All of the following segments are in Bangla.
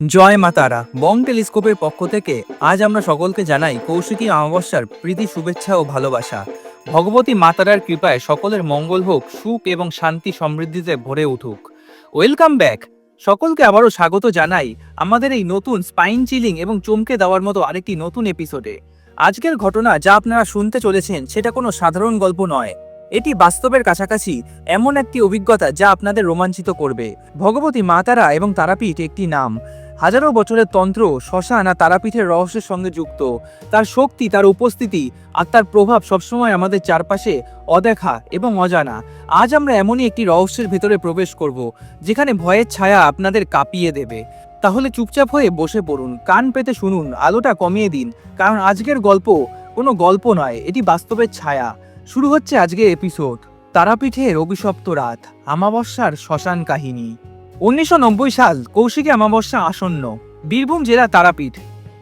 জয় মা তারা। বং টেলিস্কোপের পক্ষ থেকে আজ আমরা সকলকে জানাই কৌশিকী অমাবস্যার প্রীতি, শুভেচ্ছা ও ভালোবাসা। ভগবতী মাতারার কৃপায় সকলের মঙ্গল হোক, সুখ এবং শান্তি সমৃদ্ধিতে ভরে উঠুক। Welcome back. সকলকে আবারও স্বাগত জানাই আমাদের এই নতুন স্পাইন চিলিং এবং চমকে দেওয়ার মতো আরেকটি নতুন এপিসোডে। আজকের ঘটনা যা আপনারা শুনতে চলেছেন সেটা কোনো সাধারণ গল্প নয়। এটি বাস্তবের কাছাকাছি এমন একটি অভিজ্ঞতা যা আপনাদের রোমাঞ্চিত করবে। ভগবতী মা তারা এবং তারাপীঠ একটি নাম। হাজারো বছরের তন্ত্র, শ্মশান আর তারাপীঠের রহস্যের সঙ্গে যুক্ত। তার শক্তি, তার উপস্থিতি আর তার প্রভাব সবসময় আমাদের চারপাশে অদেখা এবং অজানা। আজ আমরা এমনই একটি রহস্যের ভেতরে প্রবেশ করব, যেখানে ভয়ের ছায়া আপনাদের কাঁপিয়ে দেবে। তাহলে চুপচাপ হয়ে বসে পড়ুন, কান পেতে শুনুন, আলোটা কমিয়ে দিন, কারণ আজকের গল্প কোনো গল্প নয়, এটি বাস্তবের ছায়া। শুরু হচ্ছে আজকের এপিসোড, তারাপীঠের অভিশপ্ত রাত আমাবস্যার শ্মশান কাহিনী। উনিশশো নব্বই সাল কৌশিকী অমাবস্যা আসন্ন। বীরভূম জেলা তারাপীঠ।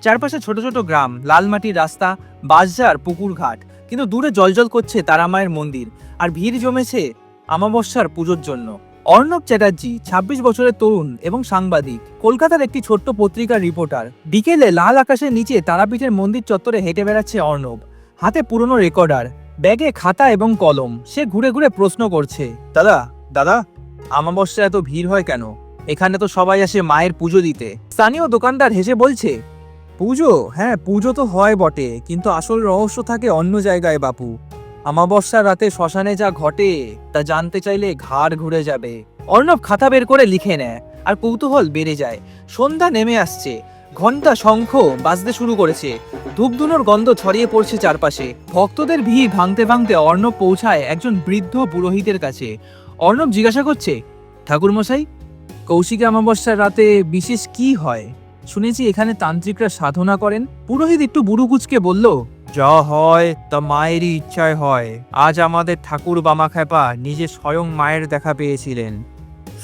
চারপাশে ছোট ছোট গ্রাম, লালমাটির রাস্তা বাসঝার পুকুর ঘাট কিন্তু দূরে জলজল করছে তারামায়ের মন্দির আর ভিড় জমেছে আমাবস্যার পুজোর জন্য। অর্ণব চ্যাটার্জি ২৬ বছরের তরুণ এবং সাংবাদিক, কলকাতার একটি ছোট্ট পত্রিকার রিপোর্টার। বিকেলে লাল আকাশের নিচে তারাপীঠের মন্দির চত্বরে হেঁটে বেড়াচ্ছে অর্ণব। হাতে পুরনো রেকর্ডার, ব্যাগে খাতা এবং কলম। সে ঘুরে ঘুরে প্রশ্ন করছে, দাদা দাদা আমাবস্যা এত ভিড় হয় কেন? এখানে তো সবাই আসে মায়ের পুজো দিতে। স্থানীয় দোকানদার হেসে বলছে, পুজো? হ্যাঁ পুজো তো হয় বটে, কিন্তু আসল রহস্য থাকে অন্য জায়গায়, বাপু। আমাবস্যার রাতে শ্মশানে যা ঘটে, তা জানতে চাইলে ঘাড় ঘুরে যাবে। অর্ণব খাতা বের করে লিখে নেয়, আর কৌতূহল বেড়ে যায়। সন্ধ্যা নেমে আসছে। ঘণ্টা শঙ্খ বাজতে শুরু করেছে। ধূপধুনোর গন্ধ ছড়িয়ে পড়ছে চারপাশে। ভক্তদের ভিড় ভাঙতে ভাঙতে অর্ণব পৌঁছায় একজন বৃদ্ধ পুরোহিতের কাছে। অর্ণব জিজ্ঞাসা করছে ঠাকুরমশাই কৌশিক অমাবস্যার রাতে বিশেষ কি হয়? শুনেছি এখানে তান্ত্রিকরা সাধনা করেন। পুরোহিত একটু বুড়ো কুচকে বলল যা হয় তা মায়েরই ইচ্ছায় হয়। আজ আমাদের ঠাকুর বামা খেপা নিজে স্বয়ং মায়ের দেখা পেয়েছিলেন।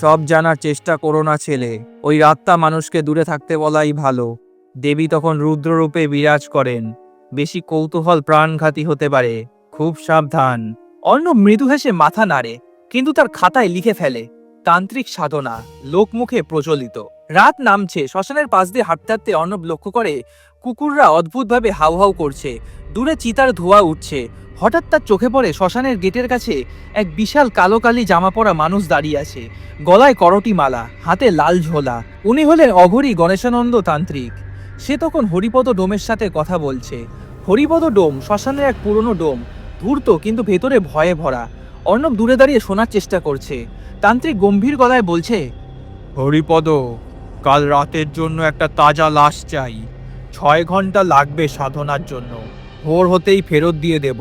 সব জানার চেষ্টা করো না ছেলে ওই রাতটা মানুষকে দূরে থাকতে বলাই ভালো। দেবী তখন রুদ্ররূপে বিরাজ করেন। বেশি কৌতূহল প্রাণঘাতী হতে পারে খুব সাবধান। অন্য মৃদু হেসে মাথা নাড়ে। কিন্তু তার খাতায় লিখে ফেলে। তান্ত্রিক সাধনা, লোকমুখে প্রচলিত। রাত নামছে, শ্মশানের পাশ দিয়ে হাঁটতে হাঁটতে অর্ণব লক্ষ্য করে কুকুররা অদ্ভুতভাবে হাউ হাউ করছে। দূরে চিতার ধোঁয়া উঠছে। হঠাৎ তার চোখে পড়ে শ্মশানের গেটের কাছে এক বিশাল কালো কালি জামা পরা মানুষ দাঁড়িয়ে আছে। গলায় করটি মালা, হাতে লাল ঝোলা। উনি হলেন অঘরী গণেশানন্দ তান্ত্রিক। সে তখন হরিপদ ডোমের সাথে কথা বলছে। হরিপদ ডোম, শ্মশানের এক পুরনো ডোম। ধূর্ত কিন্তু ভেতরে ভয়ে ভরা। অর্ণব দূরে দাঁড়িয়ে শোনার চেষ্টা করছে। তান্ত্রিক গম্ভীর গলায় বলছে হরিপদ কাল রাতের জন্য একটা তাজা লাশ চাই। ছয় ঘণ্টা লাগবে সাধনার জন্য। ভোর হতেই ফেরত দিয়ে দেব।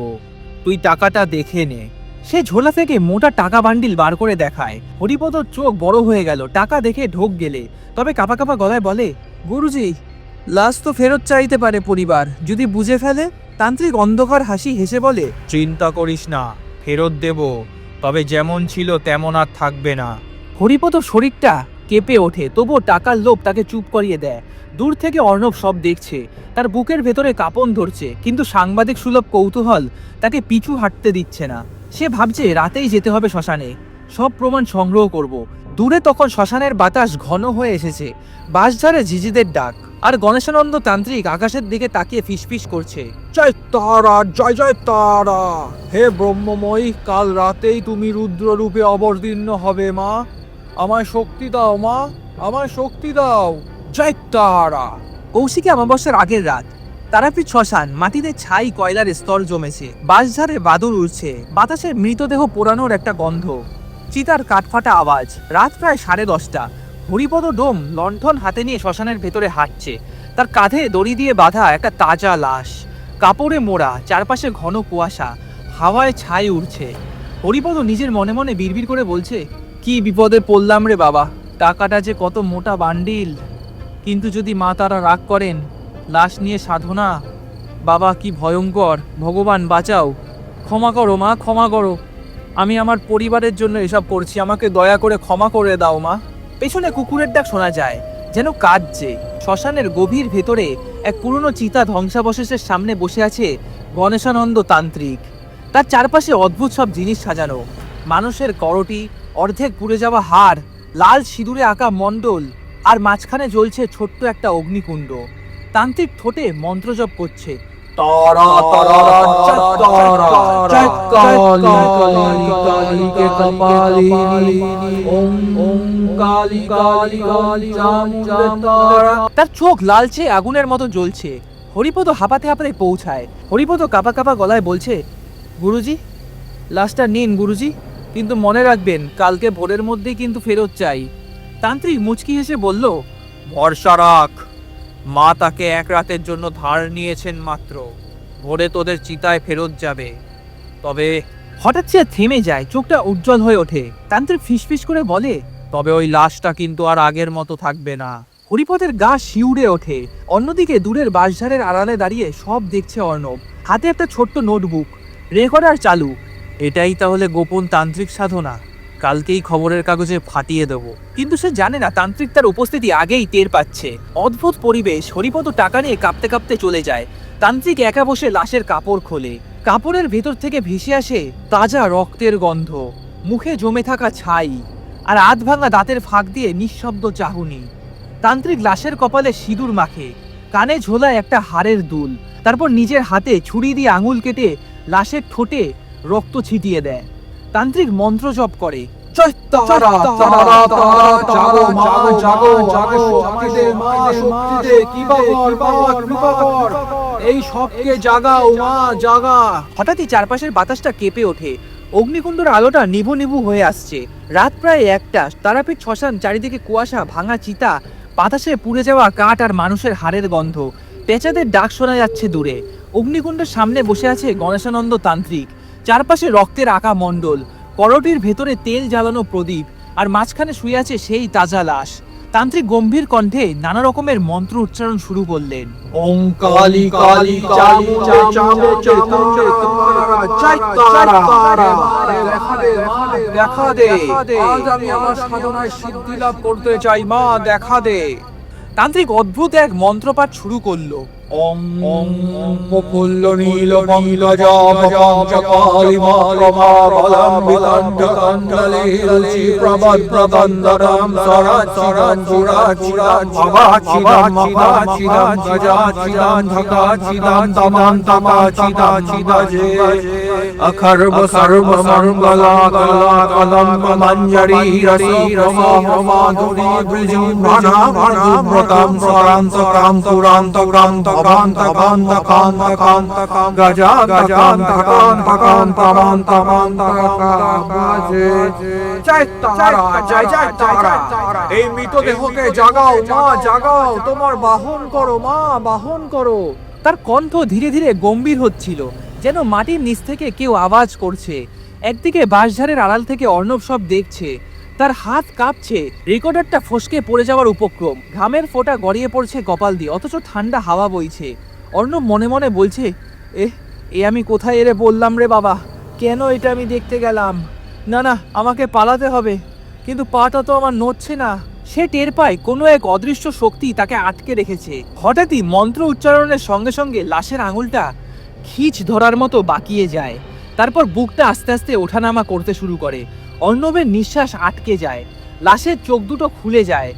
তুই টাকাটা দেখে নে। সে ঝোলা থেকে মোটা টাকা বান্ডিল বার করে দেখায়। হরিপদর চোখ বড় হয়ে গেল। টাকা দেখে ঢোক গেলে। তবে কাপা কাপা গলায় বলে গুরুজি লাশ তো ফেরত চাইতে পারে পরিবার। যদি বুঝে ফেলে? তান্ত্রিক অন্ধকার হাসি হেসে বলে চিন্তা করিস না। ফেরত দেব, তবে যেমন ছিল তেমন আর থাকবে না। হরিপদ শরীরটা কেঁপে ওঠে, তবুও টাকার লোভ তাকে চুপ করিয়ে দেয়। দূর থেকে অর্ণব সব দেখছে, তার বুকের ভেতরে কাঁপন ধরছে, কিন্তু সাংবাদিক সুলভ কৌতূহল তাকে পিছু হাঁটতে দিচ্ছে না। সে ভাবছে রাতেই যেতে হবে শ্মশানে। সব প্রমাণ সংগ্রহ করব। দূরে তখন শ্মশানের বাতাস ঘন হয়ে এসেছে। বাঁশঝাড়ে ঝিঝিদের ডাক। আর গণেশানন্দ তান্ত্রিক আকাশের দিকে তাকিয়ে ফিসফিস করছে। জয় তারা, জয় জয় তারা। হে ব্রহ্মময়ী, কাল রাতেই তুমি রুদ্র রূপে অবতীর্ণ হবে, মা। আমায় শক্তি দাও, মা। আমায় শক্তি দাও। জয় তারা। কৌশিকী অমাবস্যার আগের রাত। তারাপীঠ শ্মশান, মাটিতে ছাই কয়লার স্তর জমেছে। বাঁশঝাড়ে বাদুর উড়ছে। বাতাসে মৃতদেহ পোড়ানোর একটা গন্ধ। চিতার কাঠফাটা আওয়াজ। রাত প্রায় সাড়ে দশটা। হরিপদ ডোম লণ্ঠন হাতে নিয়ে শ্মশানের ভেতরে হাঁটছে। তার কাঁধে দড়ি দিয়ে বাঁধা একটা তাজা লাশ। কাপড়ে মোড়া, চারপাশে ঘন কুয়াশা, হাওয়ায় ছাই উড়ছে। হরিপদ নিজের মনে মনে বিড়বিড় করে বলছে, কি বিপদে পড়লাম রে বাবা, টাকাটা যে কত মোটা বান্ডিল। কিন্তু যদি মা তারা রাগ করেন, লাশ নিয়ে সাধনা, বাবা কি ভয়ঙ্কর, ভগবান বাঁচাও। ক্ষমা করো মা, ক্ষমা করো। আমি আমার পরিবারের জন্য এসব করছি, আমাকে দয়া করে ক্ষমা করে দাও মা। পেছনে কুকুরের ডাক শোনা যায়, যেন কাঁদছে। শ্মশানের গভীর ভেতরে এক পুরনো চিতা ধ্বংসাবশেষের সামনে বসে আছে গণেশানন্দ তান্ত্রিক। তার চারপাশে অদ্ভুত সব জিনিস সাজানো। মানুষের করটি, অর্ধেক পুড়ে যাওয়া হাড়, লাল সিঁদুরে আঁকা মণ্ডল, আর মাঝখানে জ্বলছে ছোট্ট একটা অগ্নিকুণ্ড। তান্ত্রিক ঠোঁটে মন্ত্রজপ করছে। তারা তারা চত্তারা চক্কালি কালি কালি কে কপালি ওম ওম কালি কালি কালি চামুন্ডতারা তার চোখ লালচে আগুনের মতো জ্বলছে। হরিপদ হাঁপাতে হাঁপাতে পৌঁছায়। হরিপদ কাপা কাপা গলায় বলছে গুরুজি লাশটা নিন গুরুজি কিন্তু মনে রাখবেন কালকে ভোরের মধ্যেই কিন্তু ফেরত চাই। তান্ত্রিক মুচকি হেসে বলল ভরসা রাখ। মা তাকে এক রাতের জন্য ধার নিয়েছেন মাত্র। ভোরে তোদের চিতায় ফেরত যাবে। তবে হঠাৎ সে থেমে যায়, চোখটা উজ্জ্বল হয়ে ওঠে। তান্ত্রিক ফিসফিস করে বলে, তবে ওই লাশটা কিন্তু আর আগের মতো থাকবে না। হরিপথের গা শিউরে ওঠে। অন্যদিকে দূরের বাঁশঝাড়ের আড়ালে দাঁড়িয়ে সব দেখছে অর্ণব। হাতে একটা ছোট্ট নোটবুক। রেকর্ডার চালু। এটাই তাহলে গোপন তান্ত্রিক সাধনা। কালকেই খবরের কাগজে ফাটিয়ে দেবো। কিন্তু সে জানে না তান্ত্রিক তার উপস্থিতি আগেই টের পাচ্ছে। অদ্ভুত পরিবেশ, হরিপদ টাকা নিয়ে কাঁপতে কাঁপতে চলে যায়। তান্ত্রিক একা বসে লাশের কাপড় খোলে। কাপড়ের ভেতর থেকে ভেসে আসে তাজা রক্তের গন্ধ। মুখে জমে থাকা ছাই আর আধ ভাঙা দাঁতের ফাঁক দিয়ে নিঃশব্দ চাহুনি। তান্ত্রিক লাশের কপালে সিঁদুর মাখে। কানে ঝোলায় একটা হাড়ের দুল। তারপর নিজের হাতে ছুরি দিয়ে আঙুল কেটে লাশের ঠোঁটে রক্ত ছিটিয়ে দেয়। তান্ত্রিক মন্ত্র জপ করে। এই হঠাৎই চারপাশের বাতাসটা কেঁপে ওঠে। অগ্নিকুণ্ডর আলোটা নিভু নিভু হয়ে আসছে। রাত প্রায় একটা, তারাপীঠ শ্মশান চারিদিকে কুয়াশা, ভাঙা চিতা, বাতাসে পুড়ে যাওয়া কাঠ আর মানুষের হাড়ের গন্ধ। পেঁচাদের ডাক শোনা যাচ্ছে দূরে। অগ্নিকুণ্ডের সামনে বসে আছে গণেশানন্দ তান্ত্রিক। চারপাশে রক্তের আঁকা মণ্ডল করটির ভেতরে তেল জ্বালানো প্রদীপ আর মাঝখানে শুয়ে আছে সেই তাজা লাশ। তান্ত্রিক গম্ভীর কণ্ঠে নানা রকমের মন্ত্র উচ্চারণ শুরু করলেন। ওম কালি কালি তারা দেখা দে দেখা দে। আজ আমি আমার সাধনায় সিদ্ধি লাভ করতে চাই মা দেখা দে। তান্ত্রিক অদ্ভুত এক মন্ত্রপাঠ শুরু করল। মুকুল্ল নীল অখর্ব সর্ব মঙ্গলা কলা কলম মঞ্জরি রসি রসি মাধুরী বৃজি ভানা ভানা ব্রতম সরান্ত ক্রান্ত ক্রান্ত ক্রান্ত এই মৃতদেহকে জাগাও মা জাগাও তোমার বাহন করো মা বাহন করো তার কণ্ঠ ধীরে ধীরে গম্ভীর হচ্ছিল যেন মাটির নিচ থেকে কেউ আওয়াজ করছে একদিকে বাঁশঝাড়ের আড়াল থেকে অর্ণব সব দেখছে তার হাত কাঁপছে। রেকর্ডারটা ফসকে পড়ে যাওয়ার উপক্রম। ঘামের ফোঁটা গড়িয়ে পড়ছে কপাল দিয়ে অথচ ঠান্ডা হাওয়া বইছে। অর্ণব মনে মনে বলছে এ এ আমি কোথায় এরে বললাম রে বাবা? কেন এটা আমি দেখতে গেলাম? না না, আমাকে পালাতে হবে। কিন্তু পাটা তো আমার নড়ছে না। সে টের পায় কোনো এক অদৃশ্য শক্তি তাকে আটকে রেখেছে। হঠাৎই মন্ত্র উচ্চারণের সঙ্গে সঙ্গে লাশের আঙুলটা খিচ ধরার মতো বাকিয়ে যায়। তারপর বুকটা আস্তে আস্তে ওঠানামা করতে শুরু করে। অর্ণবের নিঃশ্বাস আটকে যায়। লাশের চোখ দুটো খুলে যায়।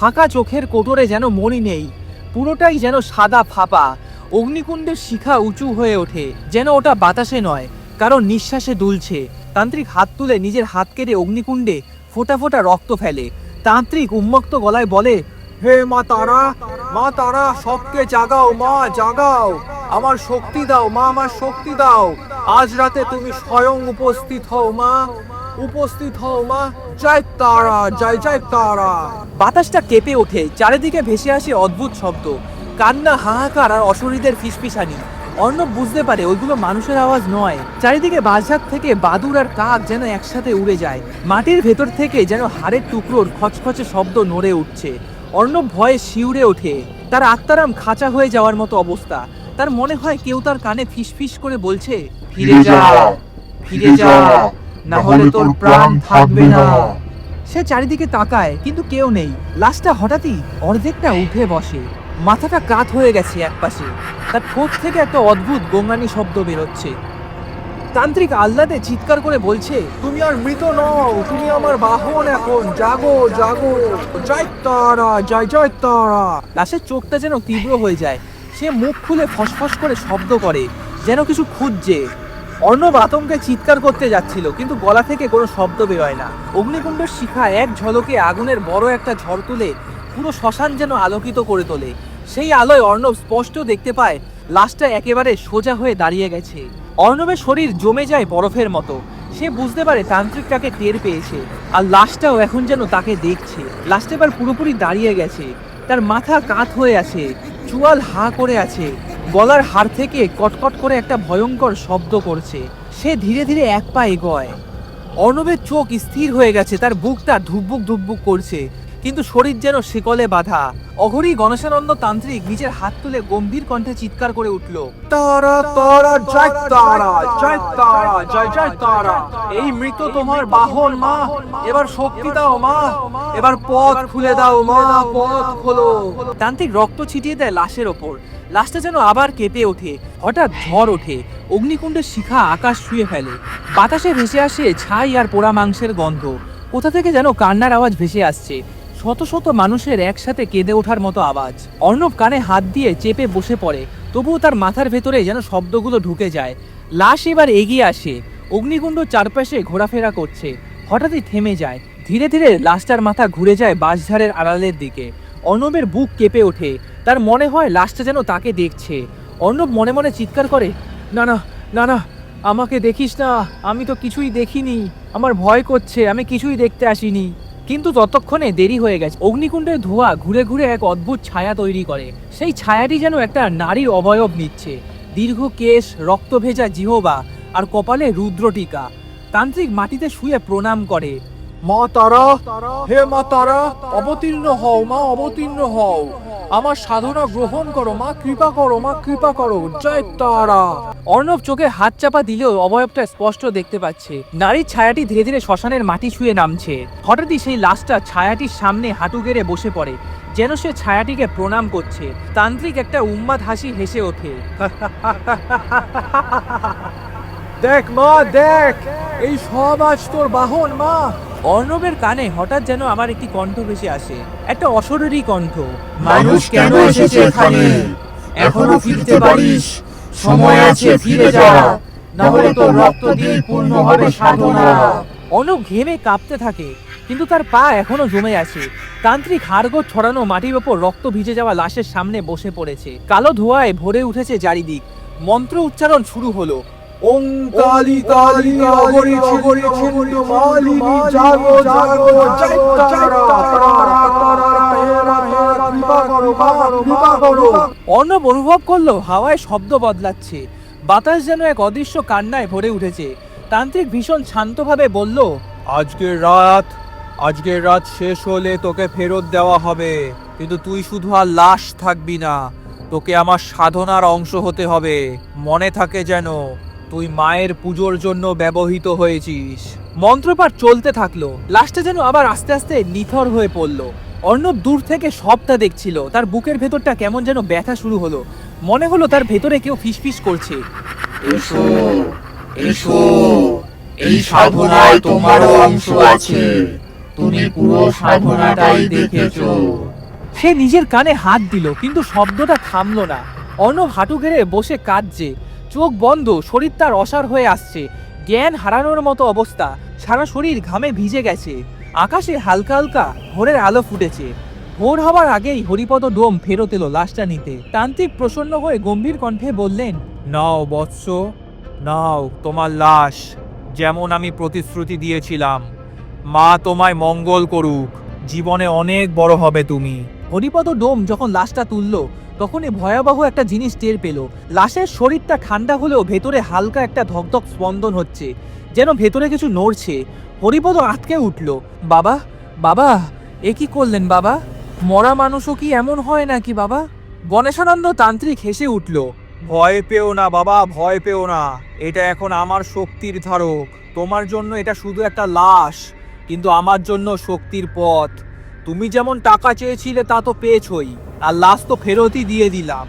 ফাঁকা চোখের কোটরে যেন মনি নেই। পুরোটাই যেন সাদা ফাঁপা। অগ্নিকুণ্ডের শিখা উঁচু হয়ে ওঠে, যেন ওটা বাতাসে নয়, কারণ নিঃশ্বাসে দুলছে। তান্ত্রিক হাত তুলে নিজের হাত কেটে অগ্নিকুণ্ডে ফোঁটা ফোঁটা রক্ত ফেলে। তান্ত্রিক উন্মুক্ত গলায় বলে, হে মা তারা মা তারা, সবকে জাগাও, মা, জাগাও। আমার শক্তি দাও, মা, আমার শক্তি দাও। আজ রাতে তুমি স্বয়ং উপস্থিত হও, মা। উপস্থিত হও মা। জয় তারা জয় জয় তারা। বাতাসটা কেঁপে ওঠে চারিদিকে ভেসে আসে অদ্ভুত শব্দ। কান্না হাহাকার আর অশরীদের ফিসফিসানি। অর্ণব বুঝতে পারে ওইগুলো মানুষের আওয়াজ নয়। চারিদিকে বাজার থেকে বাদুর আর কাক যেন একসাথে উড়ে যায়। মাটির ভেতর থেকে যেন হাড়ের টুকরোর খচখচে শব্দ নড়ে উঠছে। অর্ণব ভয়ে শিউরে ওঠে। তার আত্মারাম খাঁচা হয়ে যাওয়ার মতো অবস্থা। তার মনে হয় কেউ তার কানে ফিসফিস করে বলছে ফিরে যা ফিরে যা না হলে তোর প্রাণ থাকবে না। সে চারিদিকে তাকায় কিন্তু কেউ নেই। লাশটা হঠাৎই অর্ধেকটা উঠে বসে। মাথাটা কাত হয়ে গেছে একপাশে। তার ঠোঁট থেকে একটা অদ্ভুত গঙ্গানি শব্দ বেরোচ্ছে। তান্ত্রিক আহ্লাদে চিৎকার করে বলছে তুমি আর মৃত নও তুমি আমার বাহন এখন। জাগো জাগো। জয় তারা জয় জয় তারা। লাশের চোখটা যেন তীব্র হয়ে যায়। সে মুখ খুলে ফসফস করে শব্দ করে যেন কিছু খুঁজছে। অর্ণব আতঙ্কে চিৎকার করতে যাচ্ছিল, কিন্তু গলা থেকে কোনো শব্দ বেরোয় না। অগ্নিকুণ্ডের শিখা এক ঝলকে আগুনের বড় একটা ঝড় তুলে পুরো শ্মশান যেন আলোকিত করে তোলে। সেই আলোয় অর্ণব স্পষ্ট দেখতে পায়, লাশটা একেবারে সোজা হয়ে দাঁড়িয়ে গেছে। অর্ণবের শরীর জমে যায় বরফের মতো। সে বুঝতে পারে তান্ত্রিক তাকে টের পেয়েছে, আর লাশটাও এখন যেন তাকে দেখছে। লাশটা এবার পুরোপুরি দাঁড়িয়ে গেছে, তার মাথা কাত হয়ে আছে, চুয়াল হা করে আছে। গলার হার থেকে কটকট করে একটা ভয়ঙ্কর শব্দ করছে। সে ধীরে ধীরে এক পা এগোয়। অর্ণবের চোখ স্থির হয়ে গেছে, তার বুকটা ধুকবুক ধুকবুক করছে। কিন্তু শরীর যেন শিকলে বাঁধা। অঘরী গণেশানন্দ তান্ত্রিক নিজের হাত তুলে গম্ভীর কণ্ঠে চিৎকার করে উঠল, তারা তারা, জয় তারা জয় তারা, জয় জয় তারা। এই মৃত তোমার বাহন মা, এবার শক্তি দাও মা, এবার পথ খুলে দাও মা, পথ খোলো। তান্ত্রিক রক্ত ছিটিয়ে দেয় লাশের ওপর। লাশটা যেন আবার কেঁপে ওঠে। হঠাৎ ঝড় ওঠে। অগ্নিকুণ্ডের শিখা আকাশ ছুঁয়ে ফেলে। বাতাসে ভেসে আসে ছাই আর পোড়া মাংসের গন্ধ। কোথা থেকে যেন কান্নার আওয়াজ ভেসে আসছে। শত শত মানুষের একসাথে কেঁদে ওঠার মতো আওয়াজ। অর্ণব কানে হাত দিয়ে চেপে বসে পড়ে, তবুও তার মাথার ভেতরে যেন শব্দগুলো ঢুকে যায়। লাশ এবার এগিয়ে আসে, অগ্নিকুণ্ড চারপাশে ঘোরাফেরা করছে, হঠাৎই থেমে যায়। ধীরে ধীরে লাশটার মাথা ঘুরে যায় বাঁশঝাড়ের আড়ালের দিকে। অর্ণবের বুক কেঁপে ওঠে, তার মনে হয় লাশটা যেন তাকে দেখছে। অর্ণব মনে মনে চিৎকার করে, না না না না, আমাকে দেখিস না, আমি তো কিছুই দেখিনি, আমার ভয় করছে, আমি কিছুই দেখতে আসিনি। কিন্তু ততক্ষণে দেরি হয়ে গেছে। অগ্নিকুণ্ডের ধোঁয়া ঘুরে ঘুরে এক অদ্ভুত ছায়া তৈরি করে। সেই ছায়াটি যেন একটা নারীর অবয়ব নিচ্ছে। দীর্ঘ কেশ রক্ত ভেজা জিহবা আর কপালে রুদ্রটিকা। তান্ত্রিক মাটিতে শুয়ে প্রণাম করে। মা তারা হে মা তারা অবতীর্ণ হও মা অবতীর্ণ হও। আমার সাধনা গ্রহণ করো মা কৃপা করো মা কৃপা করো। জয় তারা। অর্ণব চোখে হাত চাপা দিলেও অবয়বটা স্পষ্ট দেখতে পাচ্ছে। নারীর ছায়াটি ধীরে ধীরে শ্মশানের মাটি ছুঁয়ে নামছে। হঠাৎই সেই লাশটা ছায়াটির সামনে হাঁটু গেড়ে বসে পড়ে যেন সে ছায়াটিকে প্রণাম করছে। তান্ত্রিক একটা উন্মাদ হাসি হেসে ওঠে। দেখ মা দেখ এই সব আজ তোর বাহন মা। অর্ণবের কানে হঠাৎ যেন আমার একটি কণ্ঠ ভেসে আসে। একটা অশরীরী কণ্ঠ। মানুষ কেন এসেছে এখানে? এখনও? ফিরতে পারিস? সময় আছে ফিরে যা। না হলে তোর রক্ত দিয়ে পূর্ণ হবে সাধনা। অর্ণব ঘেমে কাঁপতে থাকে কিন্তু তার পা এখনও জমে আছে। তান্ত্রিক হাড়গোড় ছড়ানো মাটির ওপর রক্ত ভিজে যাওয়া লাশের সামনে বসে পড়েছে। কালো ধোঁয়ায় ভরে উঠেছে চারিদিক। মন্ত্র উচ্চারণ শুরু হলো। ওং কালি কালি অগরি অগরি ছিন্ন মালিনী জাগো জাগো জয় তারা তারা তারা হেরা হেরা কৃপা করো মা কৃপা করো। অর্ণব অনুভব করল হাওয়ায় শব্দ বদলাচ্ছে। বাতাস যেন এক অদৃশ্য কান্নায় ভরে উঠেছে। তান্ত্রিক ভীষণ শান্তভাবে বলল আজকের রাত আজকের রাত শেষ হলে তোকে ফেরত দেওয়া হবে। কিন্তু তুই শুধু আর লাশ থাকবি না তোকে আমার সাধনার অংশ হতে হবে। মনে থাকে যেন তুই মায়ের পুজোর জন্য ব্যবহৃত হয়েছিস। মন্ত্রপাঠ চলতে থাকল। লাস্টে যেন আবার আস্তে আস্তে নিথর হয়ে পড়ল। অর্ণব দূর থেকে সবটা দেখছিল। তার বুকের ভেতরটা কেমন যেন ব্যথা শুরু হলো। মনে হলো তার ভেতরে কেউ ফিসফিস করছে। এসো এসো এই সাধনায় তোমারও অংশ আছে। তুমি পুরো সাধনাটাই দেখেছ। সে নিজের কানে হাত দিল কিন্তু শব্দটা থামলো না। অর্ণব হাঁটু ঘেরে বসে কাঁদছে। চোখ বন্ধ, শরীর তার অসার হয়ে আসছে। জ্ঞান হারানোর মতো অবস্থা, সারা শরীর ঘামে ভিজে গেছে। আকাশে হালকা হালকা ভোরের আলো ফুটেছে। ভোর হবার আগেই হরিপদ ডোম ফেরত এলো লাশটা নিতে। তান্ত্রিক প্রসন্ন হয়ে গম্ভীর কণ্ঠে বললেন, নাও বৎস, নাও তোমার লাশ, যেমন আমি প্রতিশ্রুতি দিয়েছিলাম। মা তোমায় মঙ্গল করুক, জীবনে অনেক বড় হবে তুমি। হরিপদ ডোম যখন লাশটা তুললো তখনই ভয়াবহ একটা জিনিস টের পেল। লাশের শরীরটা ঠান্ডা হলেও ভেতরে হালকা একটা ধকধক স্পন্দন হচ্ছে, যেন ভেতরে কিছু নড়ছে। হরিপদ আটকে উঠল। বাবা বাবা, এ কি করলেন বাবা? মরা মানুষও কি এমন হয় নাকি বাবা? গণেশানন্দ তান্ত্রিক হেসে উঠল, ভয় পেও না বাবা, ভয় পেও না। এটা এখন আমার শক্তির ধারক। তোমার জন্য এটা শুধু একটা লাশ, কিন্তু আমার জন্য শক্তির পথ। তুমি যেমন টাকা চেয়েছিলে তা তো পেয়েছই, আর লাশ তো ফেরতই দিয়ে দিলাম।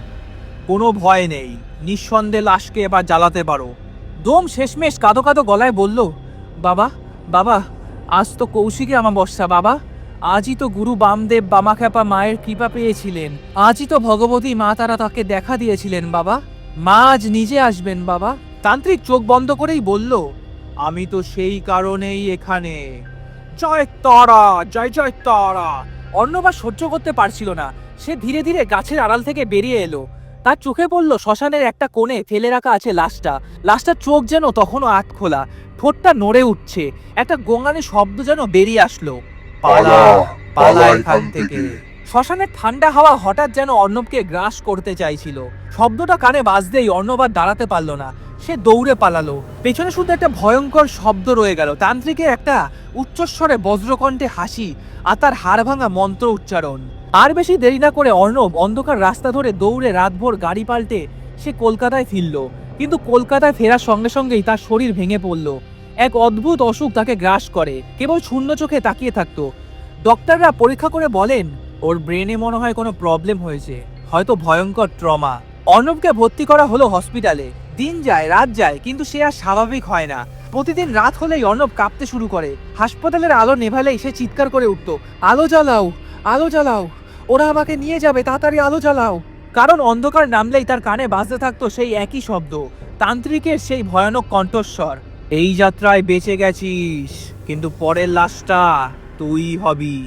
কোনো ভয় নেই, নিঃসন্দেহে লাশকে এবার জ্বালাতে পারো। দম শেষমেশ কাঁদো কাদো গলায় বলল, বাবা বাবা, আজ তো কৌশিকে আমাবস্যা বাবা, আজই তো গুরু বামদেব বামাখ্যাপা মায়ের কৃপা পেয়েছিলেন, আজই তো ভগবতী মা তারা তাকে দেখা দিয়েছিলেন, বাবা, মা আজ নিজে আসবেন, বাবা। তান্ত্রিক চোখ বন্ধ করেই বলল, আমি তো সেই কারণেই এখানে। জয় তারা, জয় জয় তারা। অন্নবা সহ্য করতে পারছিল না। সে ধীরে ধীরে গাছের আড়াল থেকে বেরিয়ে এলো। তার চোখে পড়ল শ্মশানের একটা কোণে ফেলে রাখা আছে লাশটা। লাশটার চোখ যেন তখনও আট খোলা। ঠোঁটটা নড়ে উঠছে। একটা গোঙানের শব্দ যেন বেরিয়ে আসলো। পালা পালা এখান থেকে। শ্মশানের ঠান্ডা হাওয়া হঠাৎ যেন অর্ণবকে গ্রাস করতে চাইছিল। শব্দটা কানে বাজতেই অর্ণব আর দাঁড়াতে পারল না। সে দৌড়ে পালালো। পেছনে শুধু একটা ভয়ঙ্কর শব্দ রয়ে গেল। তান্ত্রিকের একটা উচ্চস্বরে বজ্রকণ্ঠে হাসি আর তার হাড় ভাঙা মন্ত্র উচ্চারণ। আর বেশি দেরি না করে অর্ণব অন্ধকার রাস্তা ধরে দৌড়ে রাতভর গাড়ি পাল্টে সে কলকাতায় ফিরল। কিন্তু কলকাতায় ফেরার সঙ্গে সঙ্গেই তার শরীর ভেঙে পড়ল। এক অদ্ভুত অসুখ তাকে গ্রাস করে। কেবল শূন্য চোখে তাকিয়ে থাকতো। ডক্টররা পরীক্ষা করে বলেন ওর ব্রেনে মনে হয় কোনো প্রবলেম হয়েছে, হয়তো ভয়ঙ্কর ট্রমা। অর্ণবকে ভর্তি করা হলো হসপিটালে। দিন যায়, রাত যায়, কিন্তু সে আর স্বাভাবিক হয় না। প্রতিদিন রাত হলেই অর্ণব কাঁপতে শুরু করে। হাসপাতালের আলো নেভালেই সে চিৎকার করে উঠত, আলো জ্বালাও আলো জ্বালাও, ওরা আমাকে নিয়ে যাবে, তাড়াতাড়ি আলো জ্বালাও। কারণ অন্ধকার নামলেই তার কানে বাজতে থাকতো সেই একই শব্দ, তান্ত্রিকের সেই ভয়ানক কণ্ঠস্বর, এই যাত্রায় বেঁচে গেছিস, কিন্তু পরের লাশটা তুই হবি।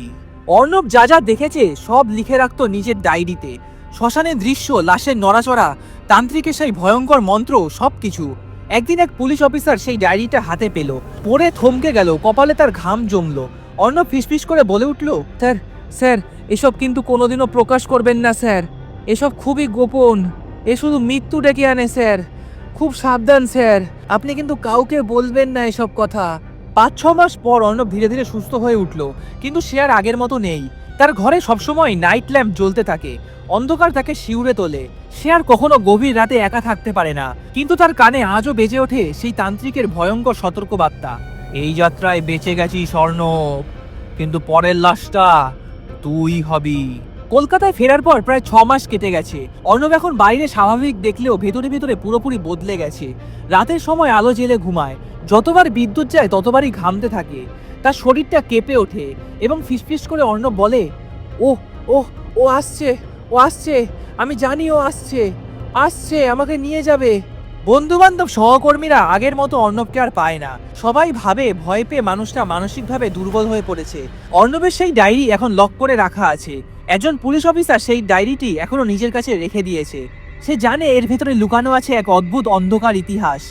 অর্ণব যা যা দেখেছে, সব লিখে রাখত নিজের ডায়েরিতে। শ্মশানের দৃশ্য, লাশের নড়াচড়া, তান্ত্রিকের সেই ভয়ঙ্কর মন্ত্র সব কিছু একদিন এক পুলিশ অফিসার সেই ডায়েরিটা হাতে পেল। পরে থমকে গেল, কপালে তার ঘাম জমল। অর্ণব ফিসফিস করে বলে উঠল, স্যার স্যার, এসব কিন্তু কোনোদিনও প্রকাশ করবেন না, স্যার। এসব খুবই গোপন। এ শুধু মৃত্যু ডেকে আনে, স্যার। খুব সাবধান, স্যার। আপনি কিন্তু কাউকে বলবেন না এসব কথা। পাঁচ ছ মাস পর অর্ণব ধীরে ধীরে সুস্থ হয়ে উঠল, কিন্তু সে আর আগের মতো নেই। তার ঘরে সবসময় নাইট ল্যাম্প জ্বলতে থাকে, অন্ধকার তাকে শিউরে তোলে। সে আর কখনো গভীর রাতে একা থাকতে পারে না, কিন্তু তার কানে আজও বেজে ওঠে সেই তান্ত্রিকের ভয়ঙ্কর সতর্কবার্তা। এই যাত্রায় বেঁচে গেছি স্বর্ণ কিন্তু পরের লাশটা তুই হবি। কলকাতায় ফেরার পর প্রায় ছ মাস কেটে গেছে। অর্ণব এখন বাইরে স্বাভাবিক দেখলেও ভেতরে ভেতরে পুরোপুরি বদলে গেছে। রাতের সময় আলো জেলে ঘুমায়। যতবার বিদ্যুৎ যায়, ততবারই ঘামতে থাকে। তার শরীরটা কেঁপে ওঠে এবং ফিসফিস করে অর্ণব বলে ও ও ও আসছে ও আসছে, আমি জানি ও আসছে আসছে, আমাকে নিয়ে যাবে। বন্ধু বান্ধব সহকর্মীরা আগের মতো অর্ণবকে আর পায় না। সবাই ভাবে, ভয় পেয়ে মানুষটা মানসিকভাবে দুর্বল হয়ে পড়েছে। অর্ণবের সেই ডায়েরি এখন লক করে রাখা আছে। একজন পুলিশ অফিসার সেই ডায়েরিটি এখনও নিজের কাছে রেখে দিয়েছে। সে জানে এর ভেতরে লুকানো আছে এক অদ্ভুত অন্ধকার ইতিহাস।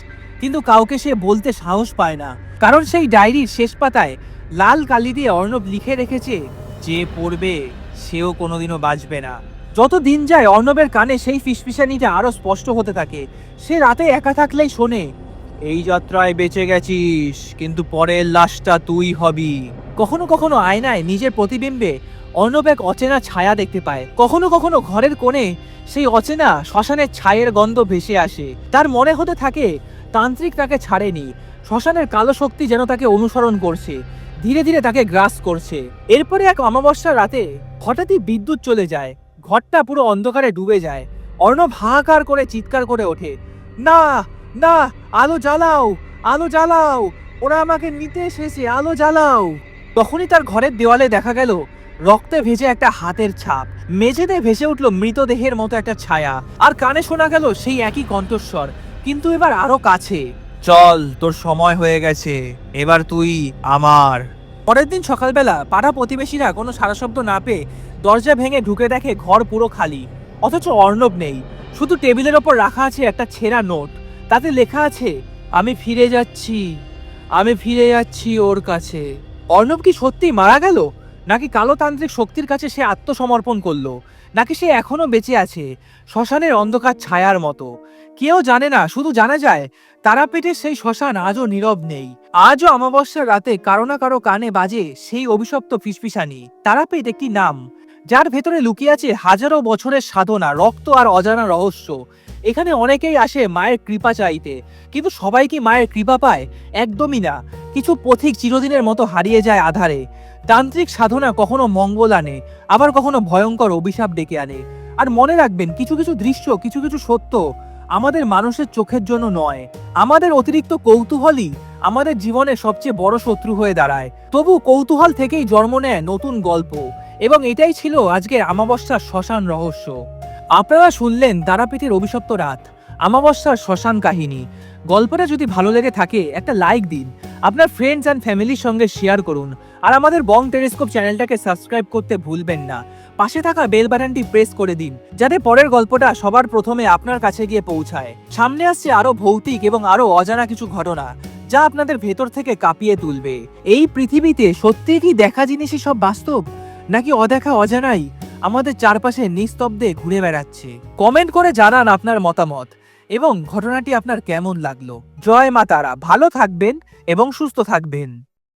কিন্তু কাউকে সে বলতে সাহস পায় না। কারণ সেই ডায়েরির শেষ পাতায় লাল কালি দিয়ে অর্ণব লিখে রেখেছে, যে পড়বে, সেও কোনোদিনও বাঁচবে না। যত দিন যায়, অর্ণবের কানে সেই ফিসফিসানিটা আরও স্পষ্ট হতে থাকে। সে রাতে একা থাকলেই শোনে, এই যাত্রায় বেঁচে গেছিস, কিন্তু পরের লাশটা তুই হবি। কখনো কখনো আয়নায় নিজের প্রতিবিম্বে অর্ণব এক অচেনা ছায়া দেখতে পায়। কখনো কখনো ঘরের কোণে সেই অচেনা শ্মশানের ছায়ের গন্ধ ভেসে আসে। তার মনে হতে থাকে তান্ত্রিক তাকে ছাড়েনি। শ্মশানের কালো শক্তি যেন তাকে অনুসরণ করছে, ধীরে ধীরে তাকে গ্রাস করছে। এরপরে এক অমাবস্যার রাতে হঠাৎই বিদ্যুৎ চলে যায়, ঘরটা পুরো অন্ধকারে ডুবে যায়। অর্ণব হাহাকার করে চিৎকার করে ওঠে, না না, আলো জ্বালাও আলো জ্বালাও, ওরা আমাকে নিতে এসেছে, আলো জ্বালাও। তখনই তার ঘরের দেওয়ালে দেখা গেল রক্তে ভেজে একটা হাতের ছাপ। মেঝেতে ভেসে উঠল মৃতদেহের মতো একটা ছায়া, আর কানে শোনা গেল সেই একই কণ্ঠস্বর। কিন্তু এবার আরও কাছে। চল তোর সময় হয়ে গেছে। এবার তুই আমার। পরের দিন সকালবেলা পাড়া প্রতিবেশীরা কোনো সারা শব্দ না পেয়ে দরজা ভেঙে ঢুকে দেখে ঘর পুরো খালি। অথচ অর্ণব নেই। শুধু টেবিলের ওপর রাখা আছে একটা ছেঁড়া নোট। তাতে লেখা আছে আমি ফিরে যাচ্ছি। আমি ফিরে যাচ্ছি ওর কাছে। অর্ণব কি সত্যি মারা গেল? নাকি কালো তান্ত্রিক শক্তির কাছে সে আত্মসমর্পণ করল? নাকি সে এখনও বেঁচে আছে? শ্মশানের অন্ধকার ছায়ার মতো। কেউ জানে না, শুধু জানা যায় তারাপীঠের সেই শ্মশান আজও নীরব নেই। আজও অমাবস্যার রাতে কারও না কারও কানে বাজে সেই অভিশপ্ত ফিসফিসানি। তারাপীঠ একটি নাম, যার ভেতরে লুকিয়ে আছে হাজারো বছরের সাধনা, রক্ত আর অজানা রহস্য। এখানে অনেকেই আসে মায়ের কৃপা চাইতে, কিন্তু সবাই কি মায়ের কৃপা পায়? একদমই না। কিছু পথিক চিরদিনের মতো হারিয়ে যায় আধারে। তান্ত্রিক সাধনা কখনো মঙ্গল আনে, আবার কখনো ভয়ঙ্কর অভিশাপ ডেকে আনে। আর মনে রাখবেন, কিছু কিছু দৃশ্য, কিছু কিছু সত্য আমাদের মানুষের চোখের জন্য নয়। আমাদের অতিরিক্ত কৌতূহলই আমাদের জীবনে সবচেয়ে বড় শত্রু হয়ে দাঁড়ায়। তবু কৌতূহল থেকেই জন্ম নেয় নতুন গল্প। এবং এটাই ছিল আজকের আমাবস্যার শ্মশান রহস্য। আপনারা শুনলেন তারাপীঠের অভিশপ্ত রাত, আমাবস্যার শ্মশান কাহিনী। গল্পটা যদি ভালো লেগে থাকে, একটা লাইক দিন। আপনার ফ্রেন্ডস অ্যান্ড ফ্যামিলির সঙ্গে শেয়ার করুন। আর আমাদের বং টেলিস্কোপ চ্যানেলটাকে সাবস্ক্রাইব করতে ভুলবেন না। পাশে থাকা বেল বাটনটি প্রেস করে দিন, যাতে পরের গল্পটা সবার প্রথমে আপনার কাছে গিয়ে পৌঁছায়। সামনে আসছে আরও ভৌতিক এবং আরও অজানা কিছু ঘটনা, যা আপনাদের ভেতর থেকে কাঁপিয়ে তুলবে। এই পৃথিবীতে সত্যিই কি দেখা জিনিসই সব বাস্তব, নাকি অদেখা অজানাই আমাদের চারপাশে নিস্তব্ধে ঘুরে বেড়াচ্ছে? কমেন্ট করে জানান আপনার মতামত, এবং ঘটনাটি আপনার কেমন লাগল। জয় মা তারা, ভালো থাকবেন এবং সুস্থ থাকবেন।